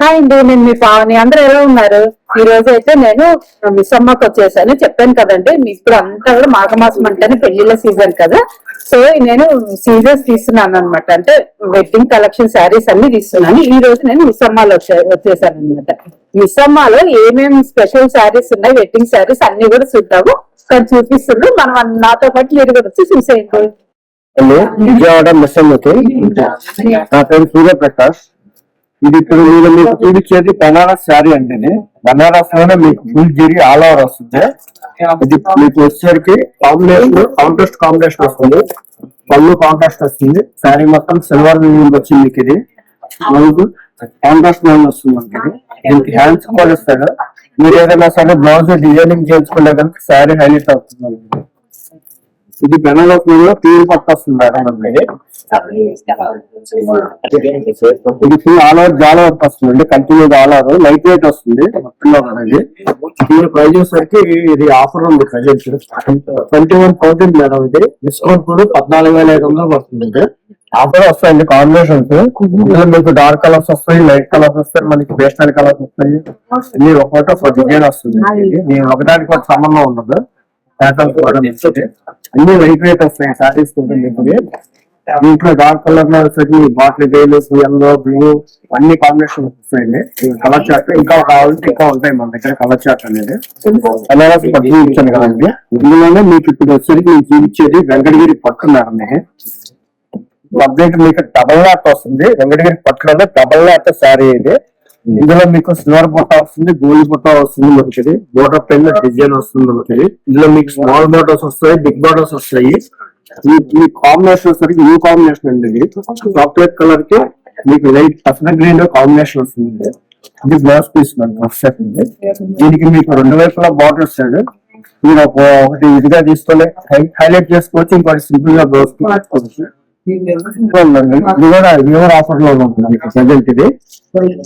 Hi అండి నేను మీ పావని. అందరూ ఎలా ఉన్నారు? ఈ రోజు అయితే నేను మిస్సమ్మకి వచ్చేసాను. చెప్పాను కదండి మీ ఇప్పుడు అంతా కూడా మాఘమాసం అంటేనే పెళ్ళిళ్ళ సీజన్ కదా. సో నేను సీజన్స్ తీస్తున్నాను అనమాట అంటే వెడ్డింగ్ కలెక్షన్ శారీస్ అన్ని తీస్తున్నాను. ఈ రోజు నేను మిస్ అమ్మాలో వచ్చేసాను అనమాట మిస్ అమ్మాలో ఏమేమి స్పెషల్ శారీస్ ఉన్నాయి వెడ్డింగ్ శారీస్ అన్ని కూడా చూద్దాము. కానీ చూపిస్తుంది మనం నాతో పాటు మీరు కూడా వచ్చి చూసేయండి. హలో విజయవాడ మిస్సమ్మకి నా పేరు సూర్యప్రకాష్. ఇది ఇప్పుడు మీరు మీకు చూపించేది బనారస్ శారీ అండి బనారస్లోనే మీకు ఫుల్ జరిగి ఆల్ ఓవర్ వస్తుంది. ఇది మీకు వచ్చేసరికి కాంబినేషన్ కాంట్రాస్ట్ కాంబినేషన్ వస్తుంది. పళ్ళు కాంట్రాస్ట్ వస్తుంది. శారీ మొత్తం సిల్వర్ వచ్చింది మీకు ఇది. కాంట్రాస్ట్ లోన్ వస్తుంది మనకి దీనికి హ్యాండ్స్ కూడా ఇస్తారు మీరు ఏదైనా సరే బ్లౌజ్ డిజైనింగ్ చేయించుకుంటే కనుక శారీ హైలైట్ అవుతుంది ఇది బెనారస్లో ప్యూర్ పట్టు వస్తుంది మేడం మనకి ఇది ఫుల్ ఆల్ ఓవర్ చాలా వర్క్ వస్తుంది continue all over light weight వస్తుంది. మొత్తంలో అనేది దీని ప్రైస్ వచ్చేసరికి ఇది ఆఫర్ ఉంది present twenty one thousand madam ఇది. డిస్కౌంట్ కూడా పద్నాలుగు వేల ఐదు వందలు పడుతుంది ఆఫర్ వస్తాయండి కాంబినేషన్స్ మీకు డార్క్ కలర్స్ వస్తాయి లైట్ కలర్స్ వస్తాయి మనకి పేస్టల్ కలర్స్ వస్తాయి. అన్ని ఒకటి ఒక డిజైన్ వస్తుంది. ఒకదానికి ఒక సంబంధం ఉండదు. అన్ని లైట్ వెయిట్ వస్తాయి సారీస్ మీకు దీంట్లో డార్క్ కలర్లో వచ్చేసి బాటిల్ గ్రీన్ ఎల్లో బ్లూ అన్ని కాంబినేషన్ వస్తాయండి. కలర్ చార్ట్ ఇంకా కావాలంటే ఇంకా ఉంటాయి మన దగ్గర కలర్ చార్ట్ అనేది. బనారస్ పట్టు ఇచ్చాను కదండి. ఇందులోనే మీకు ఇప్పుడు వచ్చేసి నేను చూపించేది వెంకటగిరి పట్టు మేడం అప్డేట్ మీకు డబల్ నాట్ వస్తుంది. వెంకటగిరి పట్టులోనే డబల్ నాట్ శారీ ఇది. ఇందులో మీకు సిల్వర్ బుట్ట వస్తుంది గోల్డ్ బుట్ట వస్తుంది మనకి బోటర్ పైన డిజైన్ వస్తుంది మనకి ఇందులో మీకు స్మాల్ బోర్డర్స్ వస్తాయి బిగ్ బోర్డర్స్ వస్తాయి. ఈ కాంబినేషన్ వచ్చేసరికి న్యూ కాంబినేషన్ అండి ఇది. చాక్లెట్ కలర్కి మీకు లైట్ పసన గ్రీన్ కాంబినేషన్ వస్తుంది. ఇది గ్లాస్ పీస్ వస్తుంది దీనికి మీకు రెండు వైపులా బార్డర్ వస్తాడు మీరు ఒకటి ఇదిగా తీసుకొని హైలైట్ చేసుకోవచ్చు ఇంకోటి సింపుల్గా బ్లౌజ్ పీస్ ఉందండి. ఇది ఆఫర్లో ప్రజెంట్ ఇది.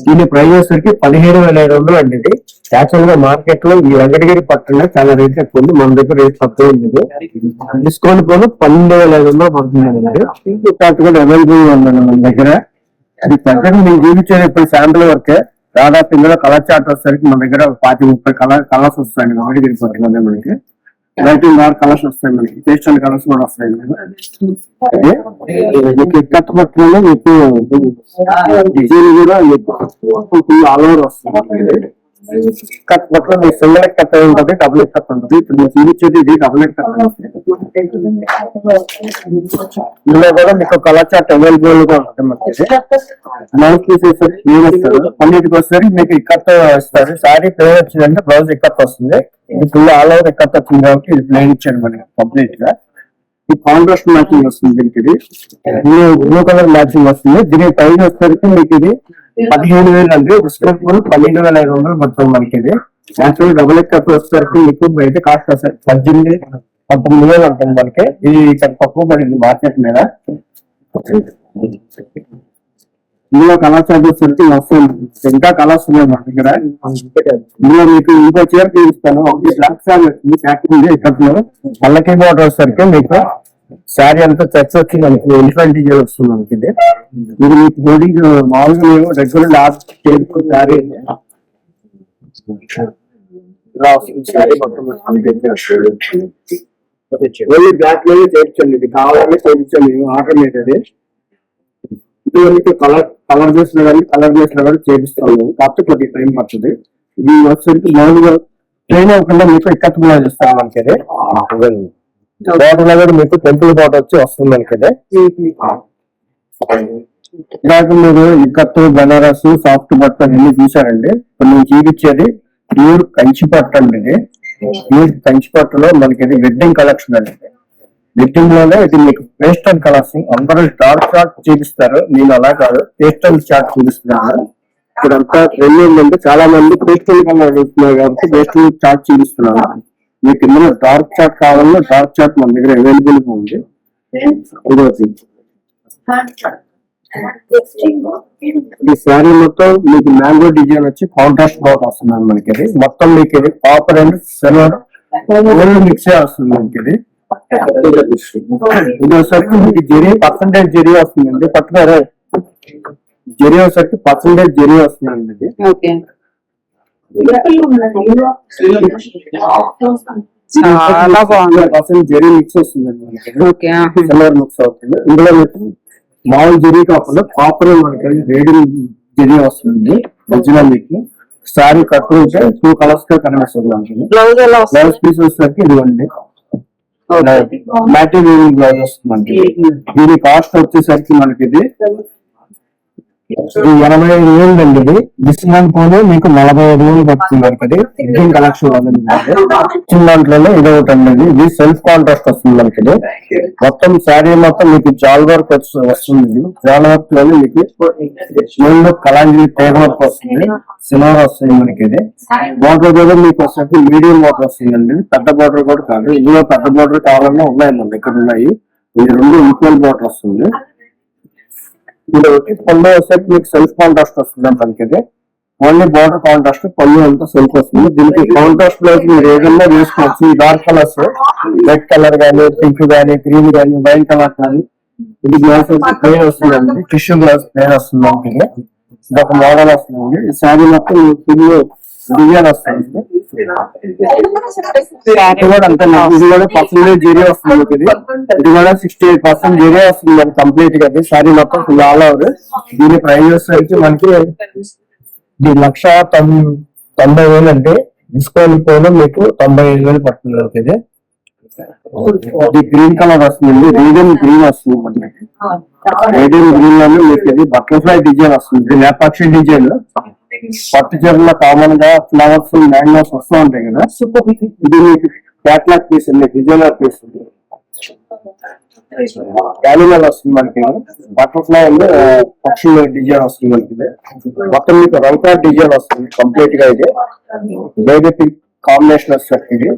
దీని ప్రైస్ వచ్చేసరికి పదిహేడు వేల ఐదు వందలు అండి ఇది. యాక్చువల్గా మార్కెట్లో ఈ వెంకటగిరి పట్టణ చాలా రేట్ ఎక్కువ ఉంది. మన దగ్గర రేట్ తక్కువ ఉంది డిస్కౌంట్ పోను పన్నెండు వేల ఐదు వందలు పడుతుంది అండి కూడా అవైలబుల్ ఉందండి మన దగ్గర. అది ప్రజెంట్ మేము చూపించేది ఇప్పుడు శాంపుల్ వర్క్ దాదాపు ఇందులో కలర్ చార్ట్ వచ్చేసరికి మన దగ్గర పాతి ముప్పై కలర్ కలర్స్ వస్తాయండి వెంకటగిరి పట్టులోనే మనకి. లైట్ డార్క్ కలర్స్ వస్తాయి మనకి పేస్టల్ కలర్స్ కూడా వస్తాయి మీకు కట్ మీకు డిజైన్ కూడా ఫుల్ ఆల్ ఓవర్ వస్తుంది కట్ పట్టులో మీకు సింగల్ కట్ అయి ఉంటుంది డబుల్ కట్ ఉంటుంది. ఇప్పుడు మీకు చూపించేది ఇది డబుల్ కట్. ఇందులో కూడా మీకు కలర్ చార్ట్ అవైలబుల్గా ఉంటుంది మనకి మీరు వస్తారు మీకు ఇక్కత్ ఇస్తారు. సారీ పేరు వచ్చిందంటే బ్లౌజ్ ఇక్కత్ వస్తుంది. ఇది ఫుల్ ఆల్ ఓవర్ ఇక్కత్ వచ్చింది కాబట్టి ఇది ప్లెయిన్ ఇచ్చాడు మనకి కంప్లీట్గా. ఈ కాంట్రాస్ట్ మ్యాచింగ్ వస్తుంది దీనికి ఇది. బ్లూ కలర్ మ్యాచింగ్ వస్తుంది. దీని ప్రైస్ వచ్చేసరికి మీకు ఇది పదిహేడు వేలు అంటే డిస్కౌంట్ కూడా పన్నెండు వేల ఐదు వందలు మొత్తం మనకి ఇది యాక్చువల్ డబుల్ ఎక్కత్ వచ్చేసరికి మీకు బయట కాస్ట్ వస్తుంది పద్దెనిమిది పంతొమ్మిది వేలు ఉంటుంది మనకి. ఇది చాలా తక్కువ పడింది మార్కెట్ మీద. ఇందులో కలర్స్ వచ్చేసరికి వస్తుంది ఇంకా కలర్స్ ఉన్నాయి మన దగ్గర. ఇందులో మీకు ఇంకో చీర చూపిస్తాను ఒకటి బ్లాక్ శారీ వచ్చింది ప్యాకింగ్ ఇక్కడ పల్లకి బోర్డర్ వచ్చేసరికి మీకు శారీ అంతా చెక్స్ వచ్చి మనకి ఎలిఫెంట్ డిజైన్ వస్తుంది మనకి ఇది. ఇది మీకు బాడీ మామూలుగా మేము regular last table sari only బ్లాక్లోనే చేయించండి ఇది. కావాలని చేయించండి ఆర్డర్ మీద అది ఇది మీకు కలర్ కలర్లో కానీ కలర్లో కానీ చేపిస్తాము. కాకపోతే కొద్ది టైం పడుతుంది. ఇది వచ్చేసరికి మామూలుగా ట్రైన్ అవ్వకుండా మీకు బ్లౌజ్ ఇస్తాను మనకి బార్డర్లో కూడా మీకు టెంపుల్ బార్డర్ వచ్చి వస్తుంది మనకి ఇలాగ మీరు ఇక్కత్తు బనారస్ సాఫ్ట్ బట్ట అన్ని చూసారండి ఇప్పుడు నేను చూపించేది ప్యూర్ కంచి పట్టు అండి ఇది. ప్యూర్ కంచి పట్టులో మనకి ఇది వెడ్డింగ్ కలెక్షన్ అండి వెడ్డింగ్లోనే ఇది మీకు పేస్టల్ కలర్స్ అందరూ డార్క్ చార్ట్ చూపిస్తారు. నేను అలా కాదు పేస్టల్ చార్ట్ చూపిస్తున్నాను. ఇప్పుడు అంతా ట్రెండ్ ఏంటంటే చాలా మంది పేస్టల్ కలర్ చూస్తున్నారు కాబట్టి పేస్టల్ చార్ట్ చూపిస్తున్నాను. మీకు ఇందులో డార్క్ చార్ట్ కావాలన్నా డార్క్ చార్ట్ మన దగ్గర అవైలబుల్గా ఉంది. ఈ శారీ మొత్తం మీకు మ్యాంగో డిజైన్ వచ్చి కాంట్రాస్ట్ బాట్ వస్తుంది మనకి ఇది. మొత్తం మీకు ఇది copper and silver gold mix వస్తుంది మనకి ఇది. ఇది వచ్చేసరికి మీకు జెరీ పర్సంటేజ్ జెరీ వస్తుందండి. పట్టుకోరా. జెరీ వచ్చేసరికి పర్సంటేజ్ జెరీ వస్తుందండి ఇది. చాలా బాగుంది. జెరీ మిక్స్ వస్తుందండి మనకి ఓకే సిల్వర్ మిక్స్ అవుతుంది. ఇందులో మీకు మామూలు జెరీ కాకుండా కాపర్ మనకి రేడియం జెరీ వస్తుంది. మధ్యలో మీకు. సారీ కట్టుకుంటే టూ కలర్స్గా కనిపిస్తుంది మనకి బ్లౌజ్ వస్తుంది? పీస్ వచ్చేసరికి ఇదిగోండి. మ్యాటీరియల్ బ్లౌజ్ వస్తుంది మనకి. దీని కాస్ట్ వచ్చేసరికి మనకి ఇది ఇది ఎనభై ఐదు వేలు అండి ఇది డిస్కౌంట్ పోనీ మీకు నలభై ఐదు వేలు పడుతుంది మనకి ఇది కలెక్షన్ చిన్న దాంట్లోనే ఇది ఒకటి అండి ఇది. సెల్ఫ్ కాంట్రాస్ట్ వస్తుంది మనకి మొత్తం శారీ మొత్తం మీకు జాల్ వర్క్ వస్తుంది ఇది. జాల్ వర్క్లోనే మీకు ముందు కలాంజీ టేబుల్ వర్క్ వస్తుంది. సిల్వర్ వస్తుంది మనకి ఇది. బోర్డర్ కూడా మీకు వచ్చేసి మీడియం బోర్డర్ వస్తుందండి. పెద్ద బోర్డర్ కూడా కాదు. ఇందులో పెద్ద బోర్డర్ కావాలన్నా ఉన్నాయి మన ఉన్నాయి. ఇది రెండు ఈక్వల్ బోర్డర్ వస్తుంది. ఇది ఒకటి పళ్ళు వచ్చేసరికి మీకు సెల్ఫ్ కాంట్రాస్ట్ వస్తుంది మనకి ఇది ఓన్లీ బోర్డర్ కాంట్రాస్ట్ పళ్ళు అంతా సెల్ఫ్ వస్తుంది. దీనికి కాంట్రాస్ట్లో మీరు ఏదైనా వేసుకోవచ్చు. ఈ డార్క్ కలర్స్ రెడ్ కలర్ గానీ పింక్ గానీ గ్రీన్ గానీ వైన్ కలర్ కానీ ఇది గ్లాస్ వచ్చి ప్లేన్ వస్తుందండి టిష్యూ గ్లాస్ ప్లేన్ వస్తుంది మనకి ఇది ఒక మోడల్ వస్తుంది శారీ మొత్తం ఫుల్ వస్తుంది. ఇది కూడా అంతే ఇది కూడా పర్సెంటేజ్ జీరో వస్తుంది ఇది ఇది కూడా సిక్స్టీ ఎయిట్ పర్సెంట్ జీరో వస్తుంది మనకి కంప్లీట్గా. శారీ మొత్తం ఫుల్ ఆల్ ఓవర్ దీని ప్రైస్ వచ్చేసరికి మనకి ఇది లక్ష తొంభై వేలు అంటే డిస్కౌంట్ పోను మీకు తొంభై ఐదు వేలు పడుతుంది ఇది. ఇది గ్రీన్ కలర్ వస్తుంది రీడియం గ్రీన్ వస్తుంది మనకి రేడియం గ్రీన్లోనే మీకు ఇది బటర్ఫ్లై డిజైన్ వస్తుంది. ఇది లేపాక్షి డిజైన్ పట్టు చీరలో కామన్గా ఫ్లవర్స్ మ్యాంగోస్ వస్తూ ఉంటాయి కదా? ఇది మీకు క్యాట్లాగ్ పీస్ ఉంది డిజైనర్ పీస్ ఉంది యానిమల్ వస్తుంది మనకి బటర్ఫ్లై ఆ, పక్షుల డిజైన్ వస్తుంది మనకి మొత్తం మీకు రంకా డిజైన్ వస్తుంది కంప్లీట్గా ఇది. బేబీ పింక్ కాంబినేషన్ వస్తుంది ఇది.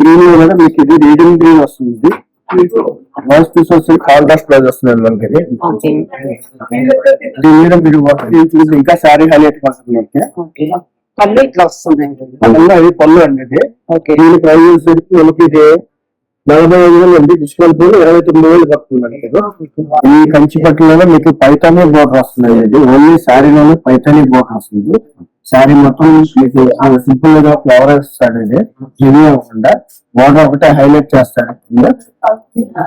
గ్రీన్ కూడా మీకు ఇది రీడింగ్ గ్రీన్ వస్తుంది. పీస్ వస్తుంది కాంట్రాస్ట్ ప్రైస్ వస్తుంది మనకి దీని మీద మీరు ఇంకా శారీ హైలైట్ పడుతుంది పళ్ళు ఇట్లా వస్తుందండి అందులో ఇది పళ్ళు అండి దీని ప్రైస్ వచ్చేసరికి మనకి ఇది నలభై ఐదు వేలు అండి డిస్కౌంట్ ఇరవై తొమ్మిది వేలు పడుతుంది. ఈ కంచి పట్టులోనే మీకు పైతానీ బోర్డర్ వస్తుంది ఓన్లీ శారీలోనే పైతానీ బోర్డర్ వస్తుంది. శారీ మొత్తం మీకు సింపుల్గా ఫ్లవర్ వేస్తాడు ఇది ఇది కాకుండా బోర్డర్ ఒకటే హైలైట్ చేస్తాడు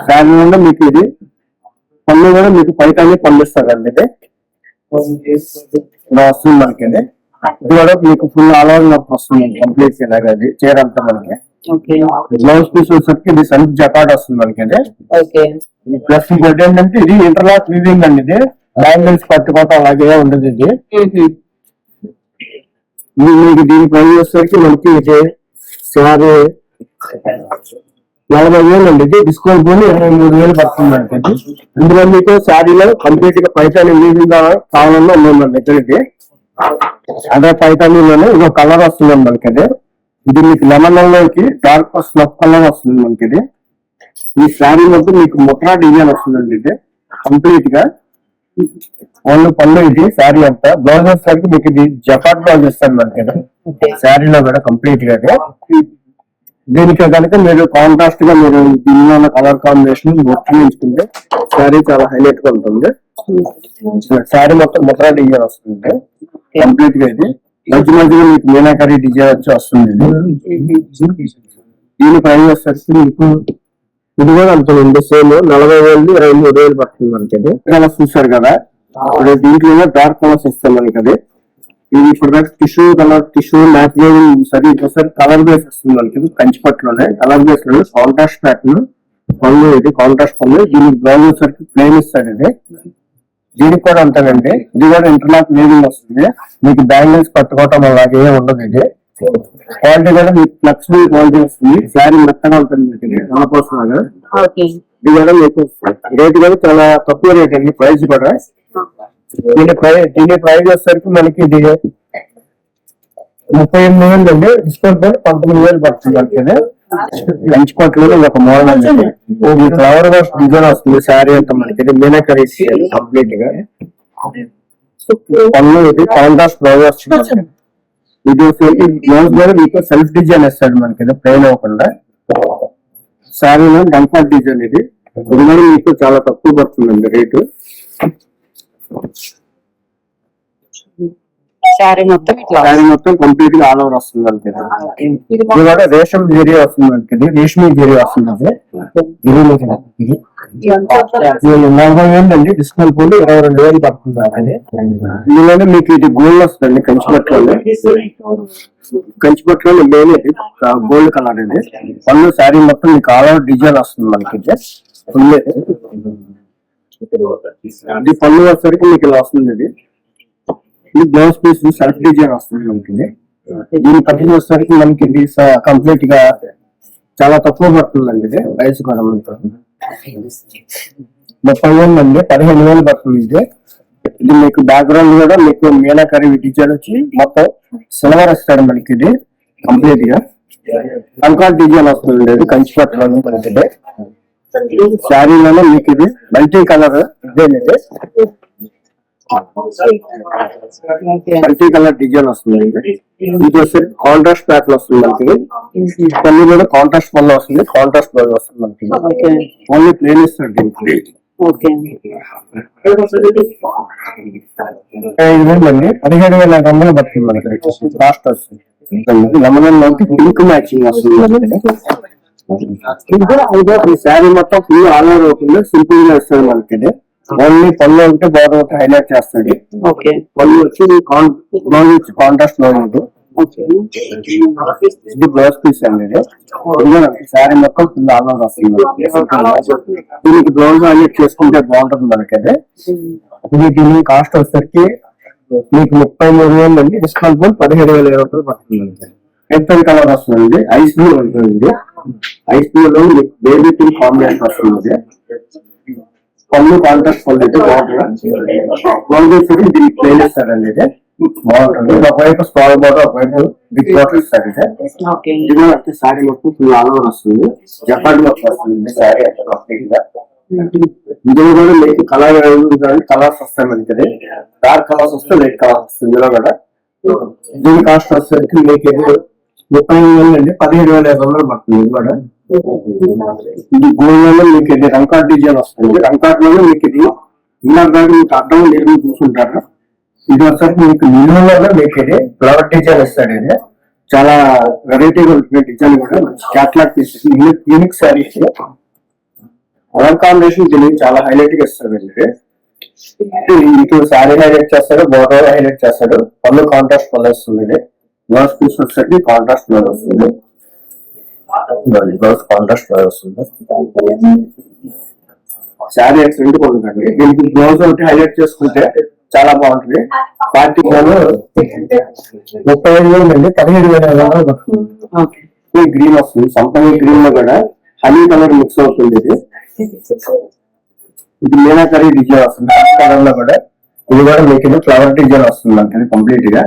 శారీలోనే మీకు ఇది పళ్ళు కూడా మీకు పైతానీ పళ్ళు ఇస్తాడండి ఇది. ఇలా వస్తుంది మనకి ఇది ఇది కూడా మీకు ఫుల్ ఆల్ ఓవర్ వస్తుంది కంప్లీట్ ఇలాగా అది చీర అంతా మనకి. ఓకే. బ్లౌజ్ పీస్ వచ్చేసరికి ఇది సెల్ఫ్ జకాట్ వస్తుంది మనకి ఇది ప్లస్ ఇంకోటి ఏంటంటే ఇది ఇంటర్లాక్ వీవింగ్ అండి ఇది. బ్యాంగిల్స్ పట్టుకోవటం అలాగే ఉండదు ఇది. మీకు దీని పని వచ్చేసరికి మనకి ఇది సారీ నలభై వేలు అండి. ఇది డిస్కౌంట్ పోయి ఇరవై మూడు వేలు పడుతుందండి ఇందులో మీకు శారీలో కంప్లీట్గా పైతాని వీవింగ్ కావాలన్నా ఉన్నాయి మన దగ్గర ఇది అదే పైతానీలోనే ఇంకో కలర్ వస్తుంది మనకి ఇది ఇది మీకు లెమన్లోకి డార్క్ స్లఫ్ కలర్ వస్తుంది మనకి ఇది. ఈ శారీ మొత్తం మీకు ముట్రా డిజైన్ వస్తుందండి ఇది. కంప్లీట్గా. ఓన్లీ పళ్ళు ఇది శారీ అంతా. బ్లౌజ్ వచ్చేసరికి మీకు ఇది జపాట్ బ్లౌజ్ ఇస్తాను మనకి. శారీలో కూడా కంప్లీట్గా. దీనికి కనుక మీరు కాంట్రాస్ట్గా మీరు దీనిలో ఉన్న కలర్ కాంబినేషన్ మొత్తం ఎంచుకుంటే శారీ చాలా హైలైట్గా ఉంటుంది. శారీ మొత్తం ముట్రా డిజైన్ వస్తుంది. కంప్లీట్గా ఇది. మధ్య మధ్యలో మీకు మీనాకరీ డిజైన్ వచ్చి వస్తుంది ఇది. దీని ప్రైస్ వచ్చేసరికి మీకు ఇది కూడా అంత ఉంది సేమ్ నలభై వేలు ఇరవై మూడు వేలు పడుతుంది మనకి ఇది కలర్స్ చూసారు కదా. ఇప్పుడు దీంట్లో డార్క్ కలర్స్ ఇస్తాం మనకి అది ఇది ఇప్పుడు టిష్యూ కలర్ టిష్యూ మ్యాచింగ్ సరే. ఒకసారి కలర్ బేస్ వస్తుంది మనకి కంచిపట్లోనే కంచి పట్టులోనే కలర్ బేస్లో కాంట్రాస్ట్ ప్యాటర్న్ పళ్ళు ఇది కాంట్రాస్ట్ పళ్ళు దీనికి బ్లౌజ్ వచ్చేసరికి ప్లేన్ ఇస్తాడు ఇది. దీనికి కూడా అంతేనండి. ఇది కూడా ఇంటర్లాక్ వీవింగ్ వస్తుంది. మీకు బ్యాంగిల్స్ పట్టుకోవటం అలాగే ఉండదు ఇది. క్వాలిటీ కూడా మీకు ఫ్లెక్సిబుల్ క్వాలిటీ వస్తుంది. శారీ మెత్తగా ఉంటుంది మీకు. ఇది కూడా మీకు రేట్ కూడా చాలా తక్కువ రేట్ అండి ప్రైస్ కూడా. దీని ప్రైస్ దీని ప్రైస్ వచ్చేసరికి మనకి ఇది ముప్పై ఎనిమిది వేలు అండి. డిస్కౌంట్ పైన పంతొమ్మిది వేలు పడుతుంది ఇది లంచ్ కోట్లో ఒక మోడల్ అండి ఫ్లవర్ వాష్ డిజైన్ వస్తుంది శారీ అంతా మనకి. మీనాకరీ కంప్లీట్గా పళ్ళు ఇది కాంట్రాస్ట్ వస్తుంది మనకి. ఇది బ్లౌజ్ కూడా మీకు సెల్ఫ్ డిజైన్ ఇస్తాడు మనకి ఇది ప్లెయిన్ అవ్వకుండా. శారీలో డంపర్ డిజైన్ ఇది. ఇది కూడా మీకు చాలా తక్కువ పడుతుందండి రేటు. శారీ మొత్తం ఇట్లా శారీ మొత్తం కంప్లీట్గా ఆల్ ఓవర్ వస్తుంది ఇది కూడా రేషం ఏరియా వస్తుంది అంతే. రేష్మి ఏరియా వస్తుంది నలభై అండి డిస్కౌంట్ పోయి ఇరవై రెండు వేలు పడుతుంది ఇందులోనే మీకు ఇది గోల్డ్ వస్తుంది కంచిపట్లో కంచిపట్లో మెయిన్ ఇది. గోల్డ్ కలర్ ఇది. పళ్ళు శారీ మొత్తం మీకు ఆల్ ఓవర్ డిజైన్ వస్తుంది మనకి ఫుల్ ఇది పళ్ళు వచ్చేసరికి మీకు ఇలా వస్తుంది ఇది. ఇది బ్లౌజ్ పీస్ సెల్ఫ్ డిజైన్ వస్తుంది మనకి ఇది. దీని పట్టిన వచ్చేసరికి మనకి ఇది కంప్లీట్గా చాలా తక్కువ పడుతుందండి ఇది ప్రైస్ కూడా మనకు ముప్పై వేలు అండి పదిహేను వేలు పడుతుంది ఇది. ఇది మీకు బ్యాక్గ్రౌండ్ కూడా మీకు మీనాకరి డిజైన్ వచ్చి మొత్తం సిల్వర్ ఇస్తాడు మనకి ఇది కంప్లీట్గా. కంకాట్ డిజైన్ వస్తుంది ఇది కంచి పట్టులో మనకి ఇది. శారీలోనే మీకు ఇది మల్టీ కలర్ ఇదేనండి మల్టీ కలర్ డిజైన్ వస్తుంది. ఇది. వచ్చేసరికి కాంట్రాస్ట్ ప్యాక్ వస్తుంది మనకి. కొన్ని కూడా కాంట్రాస్ట్ వల్ల వస్తుంది కాంట్రాస్ట్ బ్లౌజ్ వస్తుంది మనకి. ఓన్లీ ప్లేన్ వేలు అండి పదిహేడు వేల ఐదు వందలు పడుతుంది మనకి. లాస్ట్ వస్తుంది. లెమన్లోకి పింక్ మ్యాచింగ్ వస్తుంది. ఈ శారీ మొత్తం ఫుల్ ఆల్ ఓవర్ అవుతుంది సింపుల్గా ఇస్తాడు మనకి. ఓన్లీ పళ్ళు ఉంటే బార్డర్ ఒకటి హైలైట్ చేస్తాడు ఓకే. పళ్ళు వచ్చి కాంట్రాస్ట్ బ్లౌజ్ ఉంటుంది ఓకే. ఇది బ్లౌజ్ పీస్ అండి ఇది. శారీ మొత్తం ఫుల్ ఆల్ ఓవర్ వస్తుంది. దీనికి బ్లౌజ్ హైలైట్ చేసుకుంటే బాగుంటుంది మనకి అది ఇది దీని కాస్ట్ వచ్చేసరికి మీకు ముప్పై మూడు వేలు అండి. డిస్కౌంట్ పోయి పదిహేడు వేల ఇరవై రూపాయలు పడుతుంది పెన్సిల్ కలర్ వస్తుంది ఐస్ బ్లూ ఉంటుంది ఐస్ బ్లూ లో మీకు బేబీ పింక్ కాంబినేషన్ వస్తుంది పళ్ళు కాంట్రాక్ట్ పళ్ళు అయితే బాగుంటుంది బ్లౌజ్ వచ్చేసి దీనికి ప్లేన్ ఇస్తారండి ఇది బాగుంటుంది. ఒకవైపు స్మాల్ బోర్డర్ ఒకవైపు బిగ్ బోర్డర్ ఇస్తారు ఇది వచ్చి శారీ మొత్తం ఫుల్ ఆల్ ఓవర్ వస్తుంది. జపాన్ మొత్తం వస్తుంది శారీ అంటే ఇందులో కూడా మీకు కలర్ కలర్స్ వస్తాయి మనకి డార్క్ కలర్స్ వస్తే లైట్ కలర్స్ వస్తుంది ఇందులో కూడా. దీని కాస్ట్ వచ్చేసరికి మీకు ముప్పై ఐదు వేలు అండి పదిహేడు వేల ఐదు వందలు పడుతుంది ఇది కూడా ఇది గోల్డ్లో మీకు ఇది రంకాట్ డిజైన్ వస్తుంది. రంకాట్ మీకు ఇది ఇన్నర్ దాకా మీకు అడ్డం లేదు చూసుకుంటారు ఇది వచ్చేసరికి మీకు నిలువలో మీకు ఇది ఫ్లవర్ డిజైన్ ఇస్తాడు ఇది. చాలా వెరైటీగా ఉంటుంది డిజైన్ కూడా. Catalogue piece unique saris colour combination దీనికి చాలా హైలైట్గా ఇస్తారు వీళ్ళకి. మీకు శారీ హైలైట్ చేస్తాడు బోర్డర్ హైలైట్ చేస్తాడు. పళ్ళు కాంట్రాస్ట్ పళ్ళు వస్తుంది ఇది బ్లౌజ్ పీస్ వచ్చేసరికి కాంట్రాస్ట్ బ్లౌజ్ వస్తుంది. బ్లౌజ్ కాంట్రాస్ట్ బ్లౌజ్ వస్తుంది. శారీ ఎక్సలెంట్ ఉంటుందండి దీనికి బ్లౌజ్ ఒకటి హైలైట్ చేసుకుంటే చాలా బాగుంటుంది. పార్టీ ముప్పై ఐదు వేలు అండి. పదిహేడు వేల ఐదు వందలు పడుతుంది. ఓకే. ఈ గ్రీన్ వస్తుంది. సంపంగి గ్రీన్లో కూడా హనీ కలర్ మిక్స్ అవుతుంది ఇది. ఇది మీనాకరీ డిజైన్ వస్తుంది. కలర్లో కూడా ఇది కూడా మీకు ఫ్లవర్ డిజైన్ వస్తుంది అంటే కంప్లీట్గా.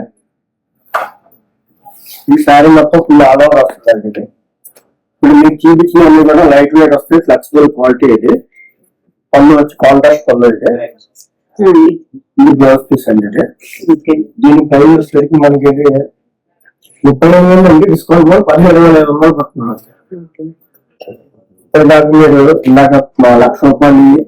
ఈ శారీ మొత్తం ఫుల్ ఆల్ ఓవర్ వస్తుంది ఇప్పుడు మీకు చూపించిన అన్ని కూడా లైట్ వెయిట్ వస్తాయి ఫ్లెక్సిబుల్ క్వాలిటీ ఇది. పళ్ళు వచ్చి కాంట్రాస్ట్ పళ్ళు ఇది ఇది బ్లౌజ్ పీస్ అండి దీని ప్రైస్ వచ్చేసరికి మనకి ఇది ముప్పై ఐదు వేలు అండి. డిస్కౌంట్ కూడా పదిహేడు వేల ఐదు వందలు పడుతుంది. ఇందాక మీరు ఇందాక లక్ష రూపాయలు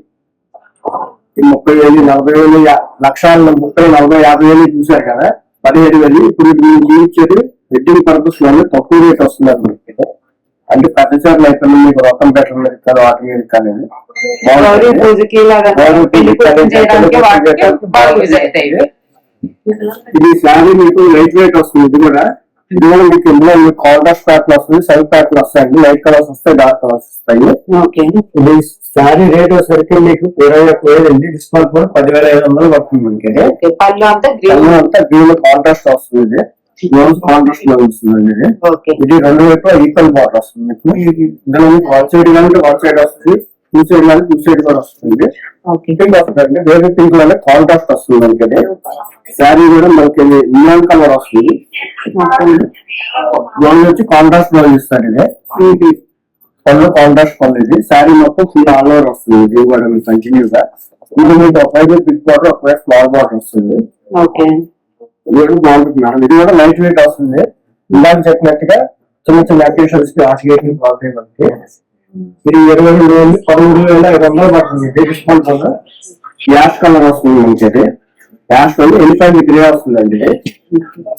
ముప్పై వేలు నలభై వేలు లక్ష ముప్పై నలభై యాభై వేలు చూశారు కదా? పదిహేడు వేలు. ఇప్పుడు మీరు చూపించేది వెడ్డింగ్ పర్పస్లోనే తక్కువ రేట్ వస్తుంది మనకి. అంటే ప్రతిసారి అయితే మీకు రొక్కం పెట్టడం మీద కానీ వాటి మీద కానీ. ఇది శారీ మీకు లైట్ వెయిట్ వస్తుంది ఇది కూడా. ఇది కూడా మీకు ఇందులో మీకు కాంట్రాస్ట్ ప్యాటర్న్ వస్తుంది సైడ్ ప్యాటర్న్ వస్తాయండి లైట్ కలర్స్ వస్తాయి డార్క్ కలర్స్ వస్తాయి. ఇది శారీ రేట్ వచ్చేసరికి మీకు ఇరవై ఒక్క వేలు అండి డిస్కౌంట్ కూడా పదివేల ఐదు వందలు పడుతుంది మనకి. పళ్ళు అంతా గ్రీన్ కాంట్రాస్ట్ వస్తుంది బ్లౌజ్ కాంట్రాస్ట్లో వస్తుంది ఇది. ఓకే. ఇది రెండు వైపు ఈక్వల్ బార్డర్ వస్తుంది మీకు. ఇది ఇందులో మీకు వన్ సైడ్ కానీ వన్ సైడ్ వస్తుంది టూ సైడ్ కానీ టూ సైడ్ కూడా వస్తుంది. పింక్ వస్తుంది వేరే పింక్లోనే కాంట్రాస్ట్ వస్తుంది మనకి ఇది. శారీ కూడా మనకి నియాన్ కలర్ వస్తుంది. బ్లౌజ్ వచ్చి కాంట్రాస్ట్ బ్లౌజ్ ఇస్తారు ఇది. పళ్ళు కాంట్రాస్ట్ పళ్ళు ఇది. శారీ మొత్తం ఫుల్ ఆల్ ఓవర్ వస్తుంది ఇది కూడా మీకు కంటిన్యూ గా. ఇది మీకు ఒకవైపు బిగ్ బార్డర్ ఒకవైపు స్మాల్ బార్డర్ వస్తుంది. ఓకే ఇది బాగుంటుంది మేడం ఇది కూడా లైట్ వెయిట్ వస్తుంది. ఇందాక చెప్పినట్టుగా చిన్న చిన్న అకేషన్స్కి ఆసిగేటింగ్ బాగుంటాయి మనకి ఇది ఇరవై రెండు వేలు పదమూడు వేల ఐదు వందలు పడుతుంది. డిస్కౌంట్ వల్ల యాష్ కలర్ వస్తుంది మనకి యాష్ వల్ల ఎలిఫెంట్ గ్రే వస్తుందండి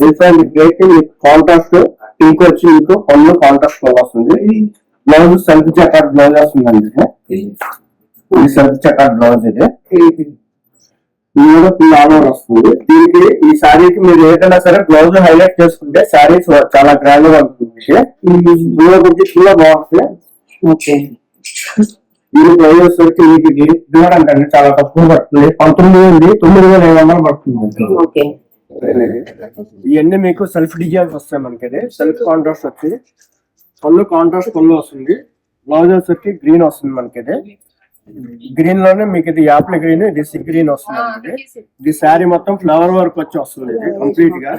ఎలిఫెంట్ గ్రే కి మీకు కాంట్రాస్ట్ పింక్ వచ్చి మీకు పళ్ళు కాంట్రాస్ట్ కలర్ వస్తుంది. బ్లౌజ్ సెల్ఫ్ చెకర్ బ్లౌజ్ వస్తుందండి ఇది. సెల్ఫ్ చెకర్ బ్లౌజ్ ఇది కూడా ఫుల్ ఆల్ ఓవర్ వస్తుంది. దీనికి ఈ శారీకి మీరు ఏదైనా సరే బ్లౌజ్ హైలైట్ చేసుకుంటే శారీస్ చాలా గ్రాండ్గా ఉంటుంది ఇందులో గురించి చాలా బాగుంటుంది. ఓకే. దీని బ్లౌజ్ వచ్చేసరికి మీకు అంటే చాలా తక్కువ పడుతుంది. పంతొమ్మిది నుండి తొమ్మిది వేల ఐదు వందలు పడుతుంది ఓకే. ఇవన్నీ మీకు సెల్ఫ్ డిజైన్స్ వస్తాయి మనకి ఇది. సెల్ఫ్ కాంట్రాస్ట్ వచ్చి పళ్ళు కాంట్రాస్ట్ పళ్ళు వస్తుంది. బ్లౌజ్ వచ్చేసరికి గ్రీన్ వస్తుంది మనకి ఇది. గ్రీన్లోనే మీకు ఇది యాప్ల గ్రీన్ ఇది సి గ్రీన్ వస్తుంది ఇది శారీ మొత్తం ఫ్లవర్ వర్క్ వచ్చి వస్తుంది ఇది కంప్లీట్గా.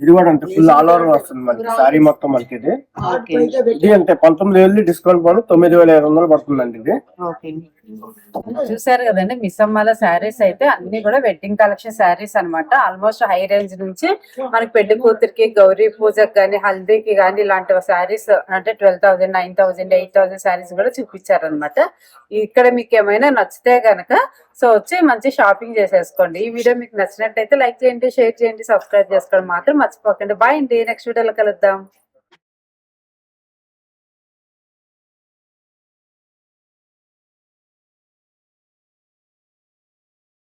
ఇది కూడా అంతే ఫుల్ ఆల్ ఓవర్ వస్తుంది మనకి శారీ మొత్తం మనకి ఇది. ఓకే ఇది అంతే పంతొమ్మిది వేలు డిస్కౌంట్ పోను తొమ్మిది వేల ఐదు వందలు పడుతుందండి ఇది. ఓకే చూసారు కదండి మిస్సమ్మల శారీస్ అయితే అన్ని కూడా వెడ్డింగ్ కలెక్షన్ శారీస్ అన్నమాట. ఆల్మోస్ట్ హై రేంజ్ నుంచి మనకి పెళ్ళి కూతురికి గౌరీ పూజకి కానీ హల్దీకి కానీ ఇలాంటి శారీస్ అంటే twelve thousand nine thousand eight thousand saris కూడా చూపించారనమాట ఇక్కడ మీకు ఏమైనా నచ్చితే గనక సో వచ్చి మంచి షాపింగ్ చేసేసుకోండి. ఈ వీడియో మీకు నచ్చినట్టయితే లైక్ చేయండి షేర్ చేయండి సబ్స్క్రైబ్ చేసుకోవడం మాత్రం మర్చిపోకండి. బాయ్ అండి. నెక్స్ట్ వీడియోలో కలుద్దాం.